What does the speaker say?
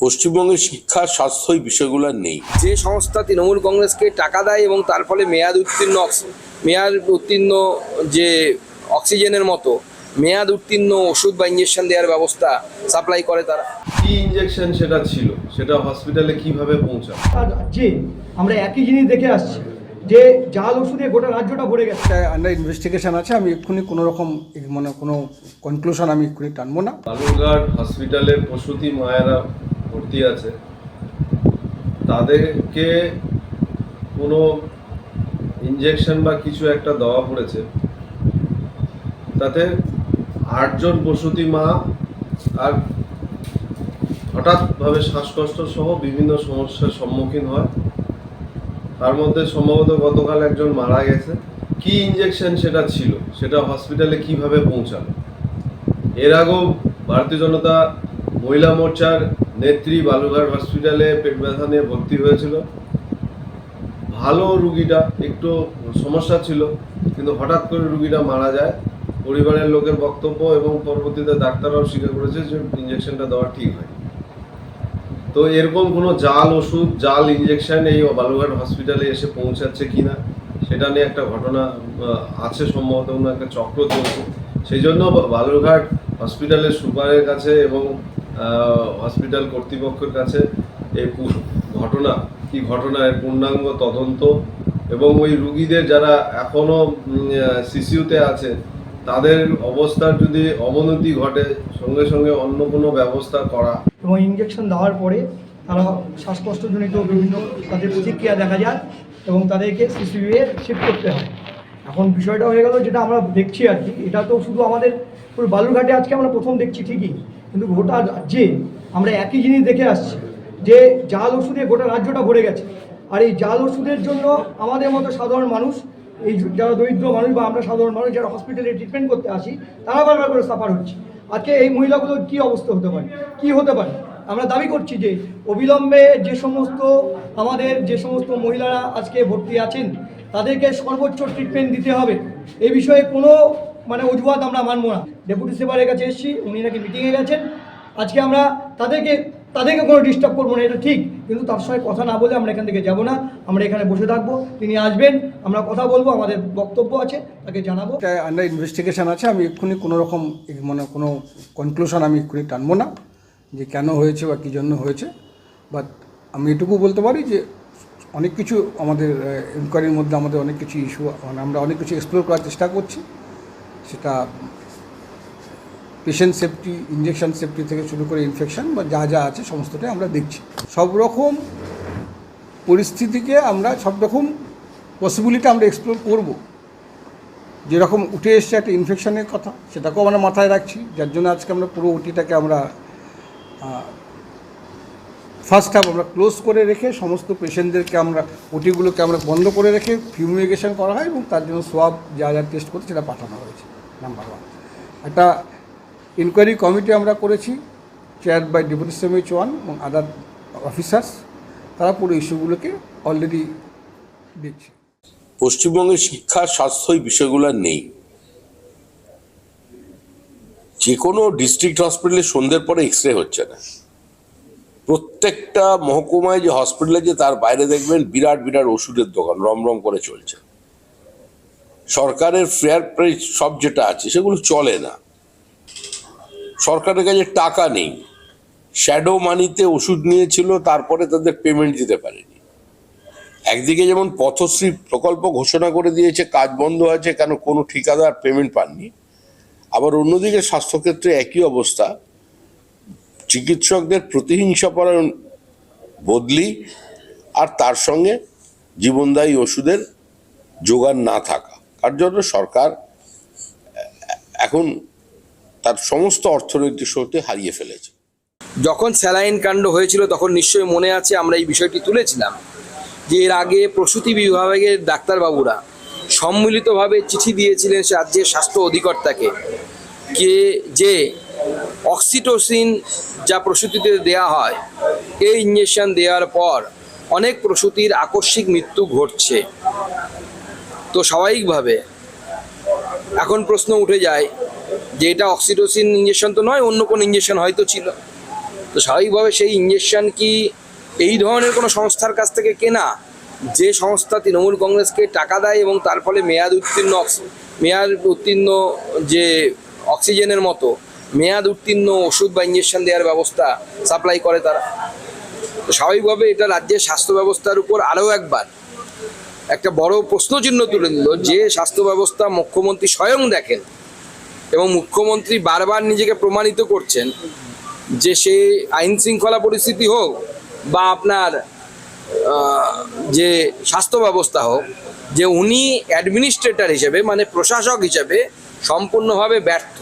পশ্চিমবঙ্গের শিক্ষা স্বাস্থ্য এই বিষয়গুলো নেই। যে সংস্থা তৃণমূল কংগ্রেসকে টাকা দেয় এবং তার ফলে মেয়াদ উত্তীর্ণ মেয়াদ উত্তীর্ণ যে অক্সিজেনের মতো মেয়াদ উত্তীর্ণ ওষুধ বা ইঞ্জেকশন দেওয়ার ব্যবস্থা সাপ্লাই করে তারা। কি ইঞ্জেকশন সেটা ছিল? সেটা হসপিটালে কীভাবে পৌঁছায় আর যে আমরা একই জিনিস দেখে আসছি যে জাল ওষুধে গোটা রাজ্যটা ভরে গেছে। আন্ডার ইনভেস্টিগেশন আছে আমি এক্ষুনি কোনো রকম মানে কোনো কনক্লুশন আমি এক্ষুনি টানবো না। বালুরঘাট হসপিটালের প্রসূতি মায়েরা ভর্তি আছে। তাদেরকে কোনো ইনজেকশন বা কিছু একটা দেওয়া পড়েছে। তাতে আটজন প্রসূতি মা আর হঠাৎভাবে শ্বাসকষ্ট সহ বিভিন্ন সমস্যার সম্মুখীন হয়। তার মধ্যে সম্ভবত গতকাল একজন মারা গেছে। কি ইনজেকশন সেটা ছিল? সেটা হসপিটালে কীভাবে পৌঁছালো? এর আগেও ভারতীয় জনতা মহিলা মোর্চার নেত্রী বালুঘাট হসপিটালে পেট ব্যথা নিয়ে ভর্তি হয়েছিল। ভালো রুগীটা, একটু সমস্যা ছিল, কিন্তু হঠাৎ করে রুগীটা মারা যায়। পরিবারের লোকের বক্তব্য এবং পরবর্তীতে ডাক্তাররাও স্বীকার করেছে যে ইঞ্জেকশনটা দেওয়া ঠিক হয় তো এরকম কোনো জাল ওষুধ, জাল ইঞ্জেকশন এই বালুঘাট হসপিটালে এসে পৌঁছাচ্ছে কিনা, সেটা নিয়ে একটা ঘটনা আছে সম্ভবত একটা চক্র চলছে। সেই জন্য বালুরঘাট হসপিটালের সুপারের কাছে এবং হসপিটাল কর্তৃপক্ষের কাছে এই ঘটনা, কি ঘটনা, এর পূর্ণাঙ্গ তদন্ত এবং ওই রুগীদের যারা এখনও সিসিউতে আছে, তাদের অবস্থার যদি অবনতি ঘটে, সঙ্গে সঙ্গে অন্য কোনো ব্যবস্থা করা। এবং ইঞ্জেকশন দেওয়ার পরে তারা শ্বাসকষ্টজনিত বিভিন্ন তাদের প্রতিক্রিয়া দেখা যায় এবং তাদেরকে সিসিবিএ শিফট করতে হয়। এখন বিষয়টা হয়ে গেল যেটা আমরা দেখছি আর কি, এটা তো শুধু আমাদের পুরো বালুরঘাটে আজকে আমরা প্রথম দেখছি ঠিকই, কিন্তু গোটা রাজ্যে আমরা একই জিনিস দেখে আসছি, যে জাল ওষুধে গোটা রাজ্যটা ভরে গেছে। আর এই জাল ওষুধের জন্য আমাদের মতো সাধারণ মানুষ, এই যারা দরিদ্র মানুষ বা আমরা সাধারণ মানুষ যারা হসপিটালে ট্রিটমেন্ট করতে আসি, তারা বারবার করে সাফার হচ্ছে। আজকে এই মহিলাগুলোর কী অবস্থা হতে পারে? কি হতে পারে? আমরা দাবি করছি যে অবিলম্বে যে সমস্ত আমাদের যে সমস্ত মহিলারা আজকে ভর্তি আছেন, তাদেরকে সর্বোচ্চ ট্রিটমেন্ট দিতে হবে। এ বিষয়ে কোনো মানে অজুহাত আমরা মানবো না। ডেপুটি সেবারের কাছে এসেছি, উনি নাকি মিটিংয়ে গেছেন। আজকে আমরা তাদেরকে তাদেরকে কোনো ডিস্টার্ব করব না, এটা ঠিক। কিন্তু তার সঙ্গে কথা না বলে আমরা এখান থেকে যাব না। আমরা এখানে বসে থাকব, তিনি আসবেন, আমরা কথা বলব, আমাদের বক্তব্য আছে, তাকে জানাব। আন্ডার ইনভেস্টিগেশন আছে, আমি এক্ষুনি কোনো রকম মানে কোনো কনক্লুশন আমি এক্ষুনি টানবো না, যে কেন হয়েছে বা কী জন্য হয়েছে। বাট আমি এটুকু বলতে পারি যে, অনেক কিছু আমাদের এনকোয়ারির মধ্যে আমাদের অনেক কিছু ইস্যু মানে আমরা অনেক কিছু এক্সপ্লোর করার চেষ্টা করছি। সেটা পেশেন্ট সেফটি ইঞ্জেকশন সেফটি থেকে শুরু করে ইনফেকশন বা যা যা আছে সমস্তটাই আমরা দেখছি। সব রকম পরিস্থিতিকে আমরা, সব রকম পসিবিলিটি আমরা এক্সপ্লোর করব। যেরকম উঠে এসছে একটা ইনফেকশনের কথা, সেটাকেও আমরা মাথায় রাখছি। যার জন্য আজকে আমরা পুরো ওটিটাকে আমরা ফার্স্ট হাফ আমরা ক্লোজ করে রেখে সমস্ত পেশেন্টদেরকে আমরা ওটিগুলোকে আমরা বন্ধ করে রেখে ফিউমিগেশন করা হয় এবং তার জন্য সোয়াব যা যা টেস্ট করতে সেটা পাঠানো হয়েছে নাম্বার ওয়ান একটা ইনকোয়ারি কমিটি আমরা করেছি চেয়ার বাই ডেপুটি সেমএইচ ওয়ান এবং আদার অফিসার্স তারা পুরো ইস্যুগুলোকে অলরেডি দেখছে পশ্চিমবঙ্গের শিক্ষা, স্বাস্থ্য বিষয়গুলো নেই। যে কোনো ডিস্ট্রিক্ট হসপিটালে সন্ধ্যের পরে এক্স রে হচ্ছে না। প্রত্যেকটা মহকুমায় যে হসপিটালে যে তার বাইরে দেখবেন বিরাট বিরাট ওষুধের দোকান রমরম করে চলছে। সরকারের ফেয়ার প্রাইস সব যেটা আছে সেগুলো চলে না। সরকারের কাছে টাকা নেই। শ্যাডো মানিতে ওষুধ নিয়েছিল, তারপরে তাদের পেমেন্ট দিতে পারেনি। একদিকে যেমন পথশ্রী প্রকল্প ঘোষণা করে দিয়েছে, কাজ বন্ধ আছে, কেন কোনো ঠিকাদার পেমেন্ট পাননি। আবার অন্যদিকে স্বাস্থ্যক্ষেত্রে একই অবস্থা। চিকিৎসকদের প্রতিহিংসাপরায়ণ বদলি আর তার সঙ্গে জীবনদায়ী ওষুধের যোগান না থাকা। তার জন্য সরকার এখন তার সমস্ত অর্থনৈতিক শক্তি হারিয়ে ফেলেছে। যখন স্যালাইন কাণ্ড হয়েছিল, তখন নিশ্চয়ই মনে আছে, আমরা এই বিষয়টি তুলেছিলাম যে এর আগে প্রসূতি বিভাগের ডাক্তারবাবুরা সম্মিলিতভাবে চিঠি দিয়েছিলেন রাজ্যের স্বাস্থ্য অধিকর্তাকে, কে যে অক্সিটোসিন যা প্রসূতিতে দেয়া হয়, এই ইঞ্জেকশন দেওয়ার পর অনেক প্রসূতির আকস্মিক মৃত্যু ঘটছে। তো স্বাভাবিকভাবে এখন প্রশ্ন উঠে যায় যে এটা অক্সিটোসিন ইঞ্জেকশন তো নয়, অন্য কোনো ইঞ্জেকশন হয়তো ছিল। তো স্বাভাবিকভাবে সেই ইঞ্জেকশন কি এই ধরনের কোনো সংস্থার কাছ থেকে কেনা? যে সংস্থা তৃণমূল কংগ্রেসকে টাকা দেয় এবং তার ফলে মেয়াদ উত্তীর্ণ মেয়াদ উত্তীর্ণ যে অক্সিজেনের মতো মেয়াদ উত্তীর্ণ, ওষুধ বা ইঞ্জেকশন দেওয়ার ব্যবস্থা সাপ্লাই করে তারা। তো স্বাভাবিকভাবে এটা রাজ্যের স্বাস্থ্য ব্যবস্থার উপর আরও একবার একটা বড় প্রশ্নচিহ্ন তুলে দিল যে স্বাস্থ্য ব্যবস্থা মুখ্যমন্ত্রী স্বয়ং দেখেন এবং মুখ্যমন্ত্রী বারবার নিজেকে প্রমাণিত করছেন যে সে আইন শৃঙ্খলা পরিস্থিতি হোক বা আপনার যে স্বাস্থ্য ব্যবস্থা হোক, যে উনি অ্যাডমিনিস্ট্রেটর হিসেবে মানে প্রশাসক হিসেবে সম্পূর্ণভাবে ব্যর্থ।